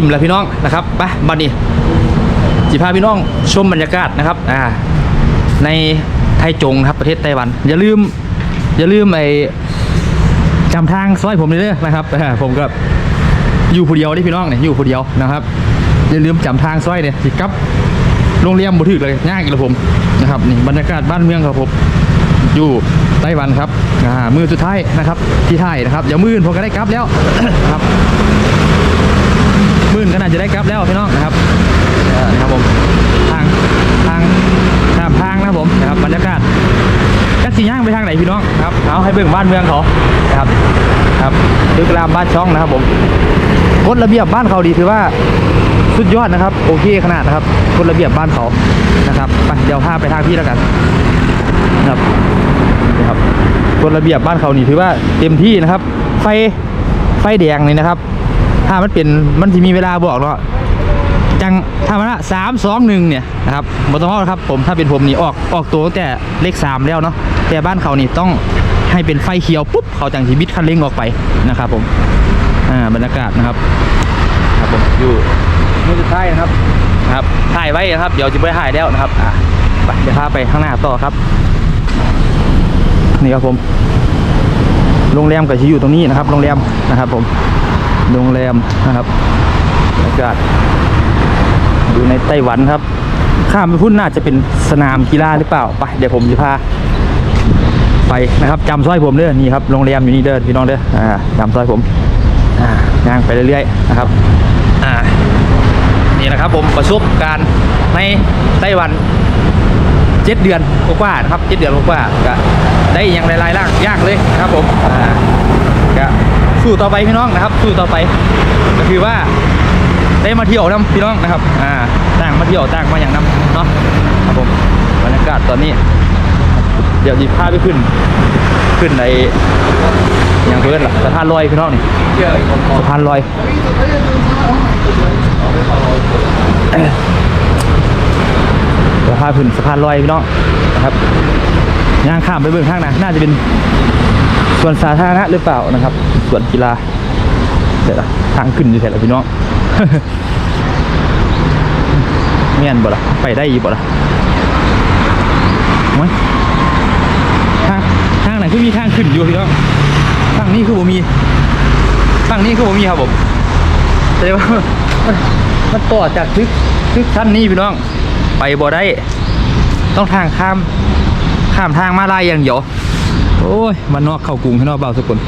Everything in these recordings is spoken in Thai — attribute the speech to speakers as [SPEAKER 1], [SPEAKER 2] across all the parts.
[SPEAKER 1] อิ่มแล้วพี่น้องนะครับไปบัดนี้จิพาพี่น้องชมบรรยากาศนะครับอ่าในไทจงครับประเทศไต้หวัน อย่าลืม อย่าลืมไอ้จำทางซอยผมเลยเด้อนะครับผมก็อยู่ผู้เดียวนี่พี่น้องเนี่ยอยู่ผู้เดียวนะครับอย่าลืมจำทางซอยเนี่ยสิกลับโรงเรียนบุถึกเลยง่ายกันเลยผมนะครับนี่บรรยากาศบ้านเมืองครับผมอยู่ไต้หวันครับอ่ามือสุดท้ายนะครับที่ไทยนะครับอย่ามืออื่นผมก็ได้กลับแล้วครับ มื่นก็น่าจะได้กลับแล้วพี่น้องนะครับนะครับผมทางทางข้ามทางนะครับผมนะครับบรรยากาศจักสีย่างไปทางไหนพี่น้องครับเอาให้เบิ่งบ้านเมืองเขานะครับครับตึกรามบ้านช่องนะครับผมกฎระเบียบบ้านเขาดีถือว่าสุดยอดนะครับ โอเคขนาดนะครับกฎระเบียบบ้านเขานะครับไปเดี๋ยวพาไปทางพี่แล้วกันนะครับนี่ครับกฎระเบียบบ้านเขานี่ถือว่าเต็มที่นะครับ ไฟไฟแดงนี่นะครับ ถ้ามันเป็นมันจะมีเวลาบอกเนาะจังถ้ามันสามสองหนึ่งเนี่ยนะครับบต้องเอาครับผมถ้าเป็นผมนี่ออกออกตัวตั้งแต่เลขสามแล้วเนาะแต่บ้านเขานี่ต้องให้เป็นไฟเขียวปุ๊บเขาจังทีบิดคันเร่งออกไปนะครับผมอ่าบรรยากาศนะครับครับผมอยู่มือสุดท้ายนะครับครับถ่ายไว้นะครับเดี๋ยวจะไม่ถ่ายแล้วนะครับอะไปเดี๋ยวพาไปข้างหน้าต่อครับ นี่ครับผมโรงแรมก็จะอยู่ตรงนี้นะครับโรงแรมนะครับผม โรงแรมนะครับบรรยากาศอยู่ในไต้หวันครับ ข้ามไปพุ่นน่าจะเป็นสนามกีฬาหรือเปล่าไปเดี๋ยวผมจะพาไปนะครับจำซอยผมเด้อนี่ครับโรงแรมอยู่นี่เด้อพี่น้องเด้ออ่าจำซอยผมอ่าย่างไปเรื่อยๆนะครับอ่านี่นะครับผมประสบการณ์ในไต้หวันเจ็ดเดือนกว่าๆนะครับเจ็ดเดือนกว่าๆก็ได้อย่างหลายๆล่างยากเลยนะครับผมอ่า สู้ต่อไปพี่น้องนะครับ สู้ต่อไปก็คือว่าได้มาเที่ยวนํพี่น้องนะครับอ่าต่างมาเที่ยวต่างมาอย่างนํเนาะครับผมบรรยากาศตอนนี้ เดี๋ยวหยิบผ้าไปขึ้น ขึ้นในอย่างเพื่อนล่ะสะพานลอยพี่น้องนี่สะพานลอยสะพานพื้นสะพานลอยพี่น้องนะครับย่างข้ามไปเบื้องข้างนะน่าจะเป็นส่วนสาธารณะหรือเปล่านะครับ ส่วนกีฬาเดี๋ยวนะทางขึ้นอยู่แถวพี่น้องเมียนบ่ล่ะไปได้อีบ่ล่ะโอ้ยทางทางไหนคือมีทางขึ้นอยู่พี่น้องทางนี้คือผมมีทางนี้คือผมมีครับผมแต่ว่ามันต่อจากทึกทึกชั้นนี้พี่น้อง ไปบ่ได้ ต้องทางข้ามข้ามทางมาลายอย่างเดียวโอ้ยมันนอกเข้ากรุงพี่น้องเบาสักุล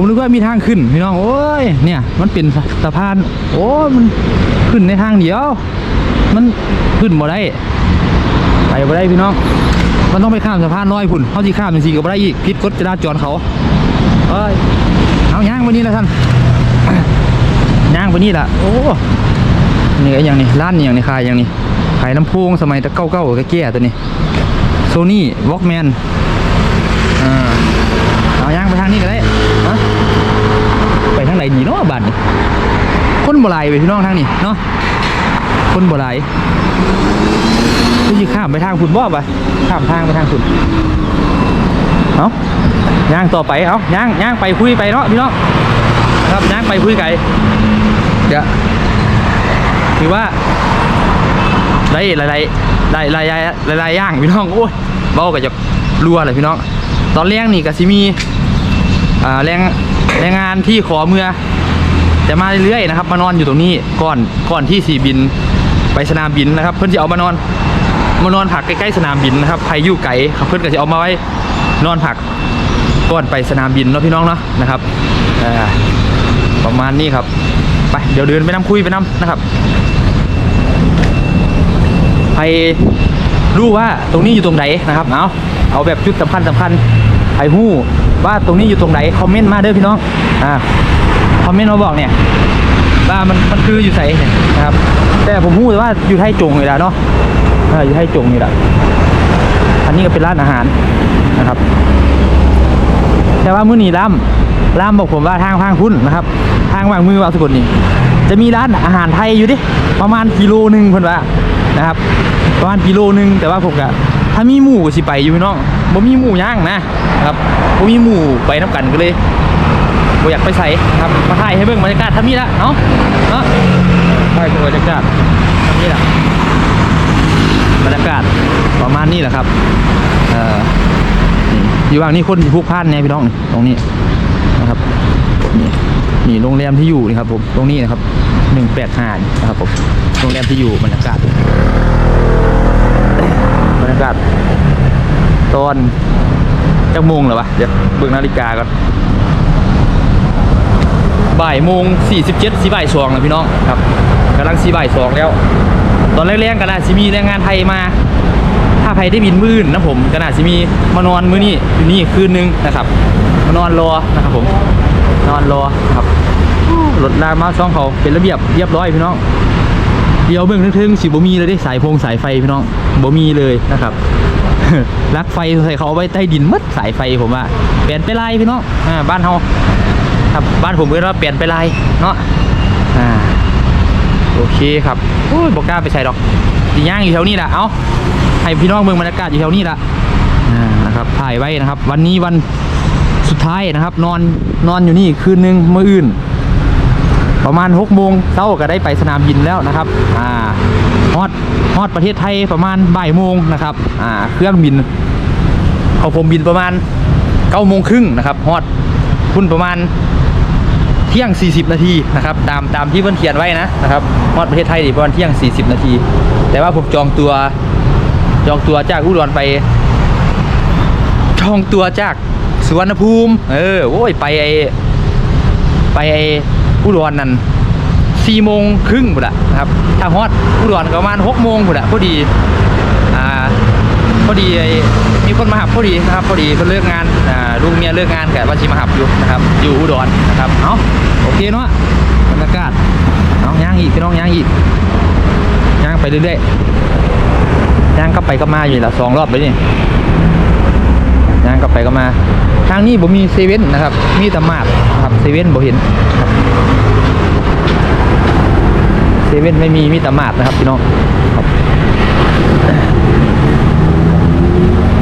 [SPEAKER 1] ผมนึกว่ามีทางขึ้นพี่น้องโอ้ยเนี่ยมันเป็นสะพาน โอ้มันขึ้นในทางเดียว มันขึ้นบ่ได้ไปบ่ได้พี่น้อง มันต้องไปข้ามสะพานลอยพุ่นเขาที่ข้ามจริงๆก็บ่ได้อีกพิดกฎจราจรเขาเอ้ยเอาย่างไปนี่แล้วท่านย่างไปนี่ละโอ้นี่ก็อย่างนี้ร้านอย่างนี้ขายอย่างนี้ขายลำโพงสมัยตะเก้าเก้าก็แก่ตัวนี้โซนี่วอล์กแมนอ่าเอาย่างไปทางนี้ก็ได้ ไปทางไหนดีเนาะบัดนี่คนโบราณไปพี่น้องทางนี้เนาะคนโบราณก็ยี่ข้ามไปทางฝุ่นบ่ไปข้ามทางไปทางฝุ่นเอาย่างต่อไปเอาย่างย่างไปคุยไปเนาะพี่น้องนะครับย่างไปคุยไก่เดี๋ยวถือว่าได้หลายๆหลายหลายหลายหลายหลายอย่างพี่น้องโอ้ยเบ้าก็จะรัวเลยพี่น้อง ตอนแรกนี่ก็สิมีอ่าแรง แรงงานที่ขอเมื่อจะมาเรื่อยๆนะครับ มานอนอยู่ตรงนี้ก่อนก่อนที่สีบินไปสนามบินนะครับ เพื่อนจะเอามานอนมานอนผักใกล้ๆสนามบินนะครับใครอยู่ไกลครับเพื่อนก็จะเอามาไว้นอนผักก่อนไปสนามบินเนาะพี่น้องเนาะนะครับประมาณนี้ครับไปเดี๋ยวเดินไปน้ำคุยไปน้ำนะครับใครรู้ว่าตรงนี้อยู่ตรงไหนนะครับเอาเอาแบบจุดสำคัญสำคัญใครหู้ ว่าตรงนี้อยู่ตรงไหนคอมเมนต์มาเด้อพี่น้องอ่าคอมเมนต์มาบอกเนี่ยว่ามันมันคืออยู่ไหนเนี่ยนะครับ แต่ผมหู้แต่ว่าอยู่ไทยจงอยู่แล้วเนาะเอออยู่ไทยจงอยู่แล้วอันนี้ก็เป็นร้านอาหารนะครับ แต่ว่ามื้อนี้ล่ำล่ำบอกผมว่าทางทางพุ่นนะครับ ทางวางมือวางสกุลนี่จะมีร้านอาหารไทยอยู่ดิประมาณกิโลหนึ่งเพิ่นว่านะครับ ประมาณกิโลหนึ่งแต่ว่าผมก็ถ้ามีหมูก็สิไปอยู่พี่น้องบ่มีหมูย่างนะครับ บ่มีหมู่ไปน้ำกันก็เลยบ่อยากไปใส่ครับมาถ่ายให้เบิ่งบรรยากาศทำนี่ละเนาะเนาะถ่ายเบิ่งบรรยากาศทำนี่ละบรรยากาศประมาณนี้แหละครับเอ่ออยู่ว่างนี่คนพุกพ่านเนี่ยพี่น้องนี่ตรงนี้นะครับนี่นี่โรงแรมที่อยู่นี่ครับผมตรงนี้นะครับหนึ่งแปดห้านะครับผมโรงแรมที่อยู่บรรยากาศบรรยากาศตอน จักโมงหรอวะเดี๋ยวเบิ่งนาฬิกาก่อนบ่ายโมงสี่สิบเจ็ดสี่บ่ายสองนะพี่น้องครับกำลังสี่บ่ายสองแล้ว ตอนแรกๆก็น่าสิมีแรงงานไทยมา ถ้าไทยได้บินมื่นนะผมก็น่าสิมีมานอนมื้อนี้อยู่นี่คืนนึงนะครับมานอนรอนะครับผมนอนรอครับรถรามาช่องเขาเป็นระเบียบเรียบร้อยพี่น้องเดี๋ยวเบื้องทึ่งๆสิบ่มีเลยได้สายพงสายไฟพี่น้องบ่มีเลยนะครับ ลักไฟใส่เขาเอาไว้ใต้ดินหมัดสายไฟผมว่าเปลี่ยนไปลายพี่น้องอ่าบ้านเฮาครับบ้านผมเรียกว่าเปลี่ยนไปลายเนาะอ่าโอเคครับโอ้ยบอกกล้าไปใส่ดอกดีย่างอยู่แถวนี้แหละเอ้าให้พี่น้องเมืองบรรยากาศอยู่แถวนี้ละอ่านะครับถ่ายไว้นะครับ วันนี้วันสุดท้ายนะครับ นอนนอนอยู่นี่คืนนึงมื้ออื่น ประมาณ6โมงเช้าก็ได้ไปสนามบินแล้วนะครับอ่าฮอด ฮอดประเทศไทยประมาณบ่ายโมงนะครับอ่าเครื่องบินเขาผมบินประมาณ9โมงครึ่งนะครับฮอดพุ่นประมาณเที่ยง 40 นาทีนะครับตามตามที่เพื่อนเขียนไว้นะนะครับฮอดประเทศไทยนี่ประมาณเที่ยง 40 นาที แต่ว่าผมจองตัวจองตัวจากอุดรไป จองตัวจากสุวรรณภูมิ เออโอ้ยไปไอไปไอ้อุดรนั่น สี่โมงครึ่งบุดะนะครับถ้าฮอดอุดรก็ประมาณหกโมงบุดะพอดีอ่าพอดีมีคนมาหับพอดีนะครับพอดีเพิ่นเลิกงานอ่าลุงเมียเลิกงานกับว่าชิมาหับอยู่นะครับอยู่อุดรนะครับเอาโอเคเนาะบรรยากาศเอาย่างอีกพี่น้องย่างอีกย่างไปเรื่อยๆย่างก็ไปก็มาอยู่ละสองรอบเลยนี่ย่างกลับไปก็มา ทางนี้บ่มีเซเว่นนะครับ มีแต่มาดครับเซเว่นบ่เห็นครับ เซเว่นไม่มีมีแต่มาดนะครับพี่น้องครับ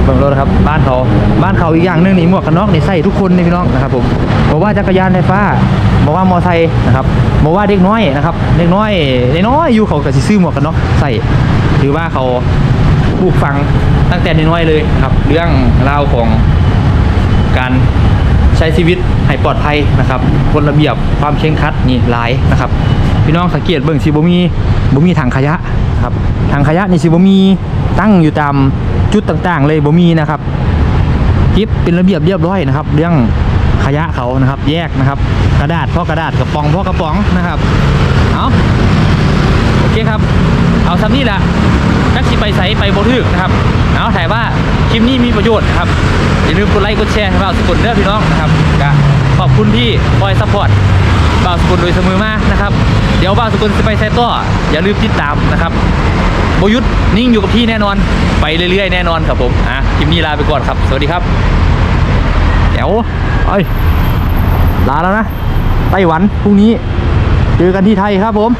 [SPEAKER 1] เบิ่งรถนะครับบ้านเขาบ้านเขาอีกอย่างหนึงนี่หมวกกันน็อกนี่ใส่ทุกคนนี่พี่น้องนะครับผมบอกว่าจักรยานไฟฟ้าบอกว่ามอไซค์นะครับบอกว่าเด็กน้อยนะครับเด็กน้อยเด็กน้อยอยู่เขาก็สิซื้อหมวกกันน็อกใส่หรือว่าเขาปลูกฝังตั้งแต่น้อยเลยครับ เรื่องราวของการใช้ชีวิตให้ปลอดภัยนะครับกฎระเบียบความเคร่งครัดนี่หลายนะครับ พี่น้องสังเกตเบิ่งสิบ่มีบ่มีถังขยะนะครับถังขยะนี่สิบ่มีตั้งอยู่ตามจุดต่างๆ เลยบ่มีนะครับเก็บเป็นระเบียบเรียบร้อยนะครับ เรื่องขยะเขานะครับ แยกนะครับ กระดาษพ่อกระดาษกระป๋องพ่อกระป๋องนะครับเอาโอเคครับ เอาซ้ำนี่แหละจักสิไปใส่ไปบ่ถึกนะครับเอาถ่ายว่าคลิปนี้มีประโยชน์นะครับอย่าลืมกดไลค์กดแชร์ให้บ่าวสกุลเด้อพี่น้องนะครับก็ขอบคุณที่คอยซัพพอร์ตบ่าวสกุลโดยเสมอมานะครับ เดี๋ยวบ้าวสกุลจะไปไซต์ต่ออย่าลืมติดตามนะครับโบยุทธนิ่งอยู่กับที่แน่นอนไปเรื่อยๆแน่นอนครับผมอะคลิปนี้ลาไปก่อนครับ สวัสดีครับเดี๋ยวเอ้ยลาแล้วนะไต้หวันพรุ่งนี้เจอกันที่ไทยครับผม